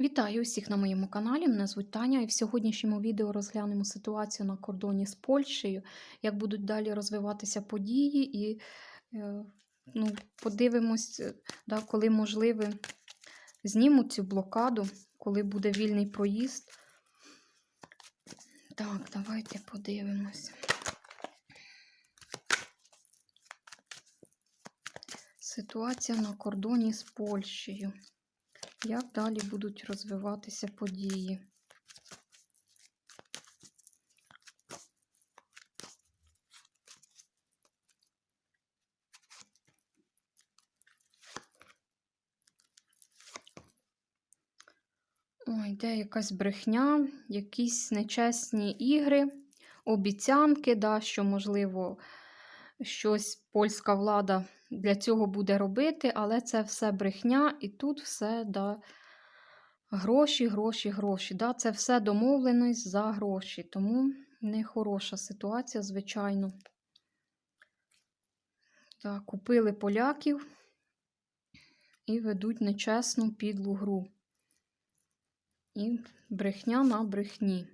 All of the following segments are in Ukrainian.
Вітаю усіх на моєму каналі. Мене звуть Таня, і в сьогоднішньому відео розглянемо ситуацію на кордоні з Польщею, як будуть далі розвиватися події, і е, ну, подивимось, е, да, коли можливо знімуть цю блокаду, коли буде вільний проїзд. Так, давайте подивимось. Ситуація на кордоні з Польщею. Як далі будуть розвиватися події? Ой, йде якась брехня, якісь нечесні ігри, обіцянки, да, що, можливо, щось польська влада для цього буде робити, але це все брехня, і тут все да, гроші, гроші, гроші. Да, Це все домовленість за гроші. Тому нехороша ситуація, звичайно. Да, купили поляків і ведуть нечесну підлу гру. І брехня на брехні.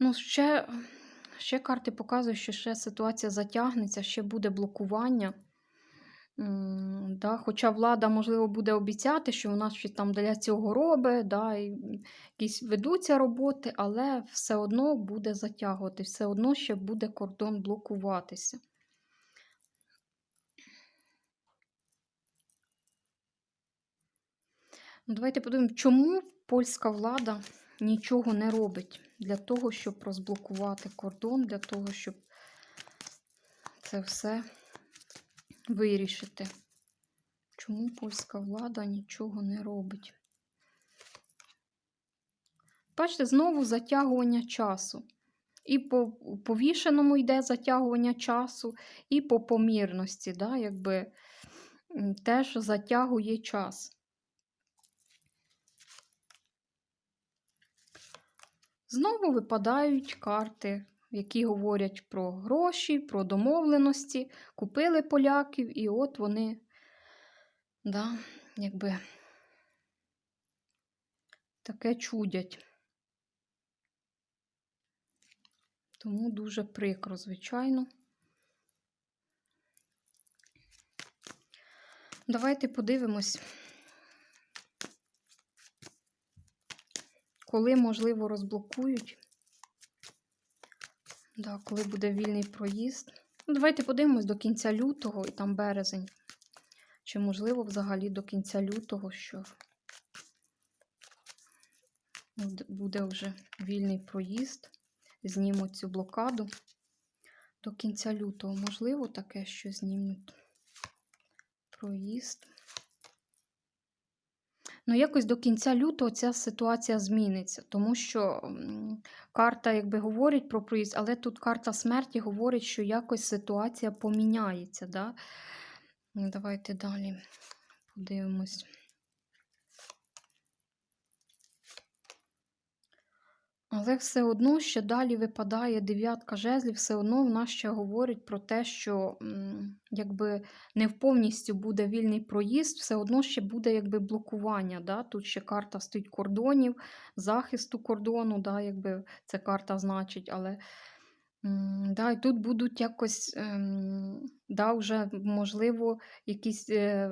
Ну, ще, ще карти показують, що ще ситуація затягнеться, ще буде блокування. Да, хоча влада, можливо, буде обіцяти, що вона щось там для цього робить, да, і якісь ведуться роботи, але все одно буде затягувати, все одно ще буде кордон блокуватися. Ну, Давайте подивимося, чому польська влада нічого не робить для того, щоб розблокувати кордон, для того, щоб це все вирішити. Чому польська влада нічого не робить? Бачите, знову затягування часу. І по повішеному йде затягування часу, і по помірності, да, якби теж затягує час. Знову випадають карти, які говорять про гроші, про домовленості. Купили поляків, і от вони, да, якби таке чудять. Тому дуже прикро, звичайно. Давайте подивимось. Коли, можливо, розблокують. Да, коли буде вільний проїзд. Ну, Давайте подивимось до кінця лютого і там березень. Чи, можливо, взагалі до кінця лютого, що буде вже вільний проїзд. Знімуть цю блокаду. До кінця лютого, можливо, таке, що знімуть проїзд. Ну, якось до кінця лютого ця ситуація зміниться, тому що карта якби говорить про проїзд, але тут карта смерті говорить, що якось ситуація поміняється. Да? Давайте далі подивимось. Але все одно ще далі випадає дев'ятка жезлів, все одно в нас ще говорить про те, що якби не повністю буде вільний проїзд, все одно ще буде якби блокування. Да? Тут ще карта стоїть кордонів, захисту кордону, да? якби це карта значить, але да, і тут будуть якось ем, да, вже, можливо, якісь е,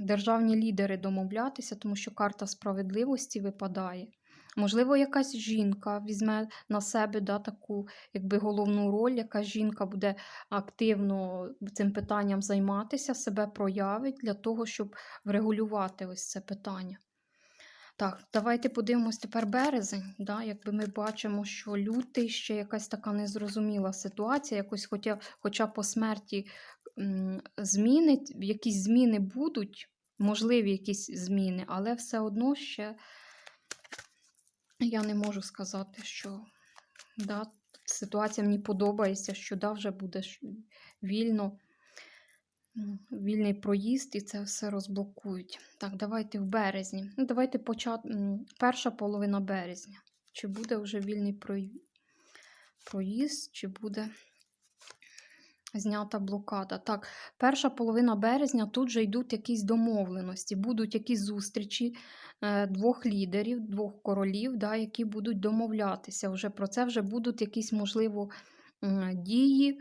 державні лідери домовлятися, тому що карта справедливості випадає. Можливо, якась жінка візьме на себе да, таку якби, головну роль, яка жінка буде активно цим питанням займатися, себе проявить для того, щоб врегулювати ось це питання. Так, давайте подивимось тепер березень. Да? Якби ми бачимо, що лютий ще якась така незрозуміла ситуація, якось хоча, хоча по смерті зміни, якісь зміни будуть, можливі якісь зміни, але все одно ще. Я не можу сказати, що да, ситуація мені подобається, що да, вже буде вільно, вільний проїзд і це все розблокують. Так, давайте в березні. Ну, Давайте почати перша половина березня. Чи буде вже вільний проїзд, чи буде Знята блокада. Так, перша половина березня тут же йдуть якісь домовленості, будуть якісь зустрічі е, двох лідерів, двох королів, да, які будуть домовлятися. Вже про це вже будуть якісь, можливо, дії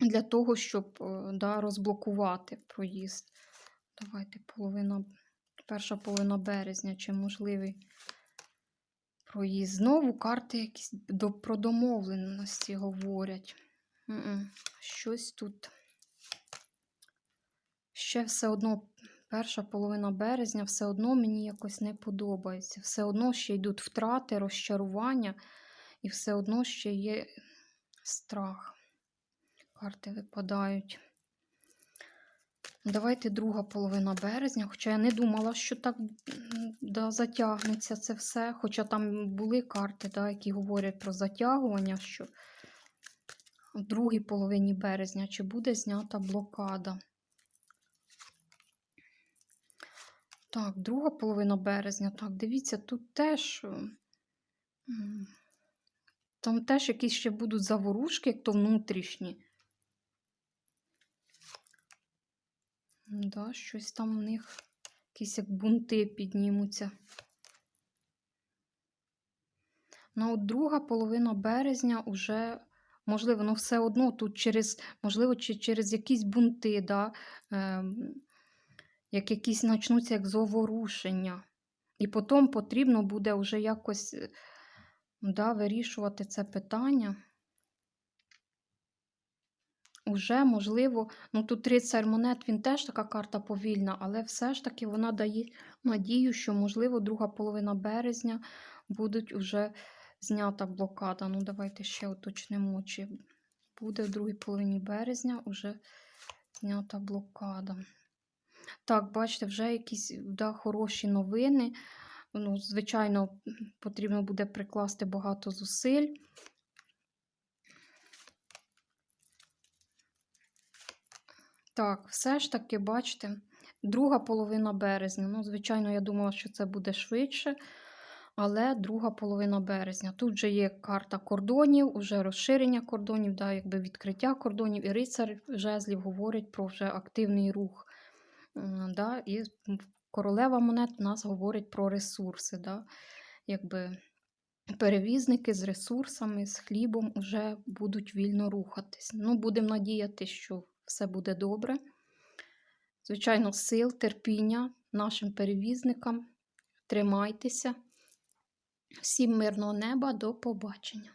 для того, щоб е, да, розблокувати проїзд. Давайте половина, перша половина березня, чи можливий проїзд. Знову карти якісь до, про домовленості говорять. М-м, Щось тут. Ще все одно перша половина березня, все одно мені якось не подобається. Все одно ще йдуть втрати, розчарування, і все одно ще є страх. Карти випадають. Давайте друга половина березня, хоча я не думала, що так да, затягнеться це все. Хоча там були карти, да, які говорять про затягування, що в другій половині березня чи буде знята блокада. Так, друга половина березня. Так, дивіться, тут теж. Там теж якісь ще будуть заворушки, як то внутрішні. Да, щось там в них, якісь як бунти піднімуться. Ну, от друга половина березня уже, можливо, ну все одно тут через, можливо, чи через якісь бунти, да, ем, як якісь почнуться як заворушення. І потім потрібно буде вже якось е, да, вирішувати це питання. Уже, можливо, ну тут рицар монет, він теж така карта повільна, але все ж таки вона дає надію, що, можливо, друга половина березня будуть уже знята блокада. Ну, давайте ще уточнимо, чи буде в другій половині березня уже знята блокада. Так, бачите, вже якісь да, хороші новини. Ну, звичайно, потрібно буде прикласти багато зусиль. Так, все ж таки, бачите, друга половина березня. Ну, звичайно, я думала, що це буде швидше, але друга половина березня. Тут же є карта кордонів, уже розширення кордонів, да, якби відкриття кордонів, і рицар жезлів говорить про вже активний рух. Да, і королева монет у нас говорить про ресурси. Да, якби перевізники з ресурсами, з хлібом вже будуть вільно рухатись. Ну, будемо надіятися, що все буде добре. Звичайно, сил, терпіння нашим перевізникам. Тримайтеся. Всім мирного неба, до побачення.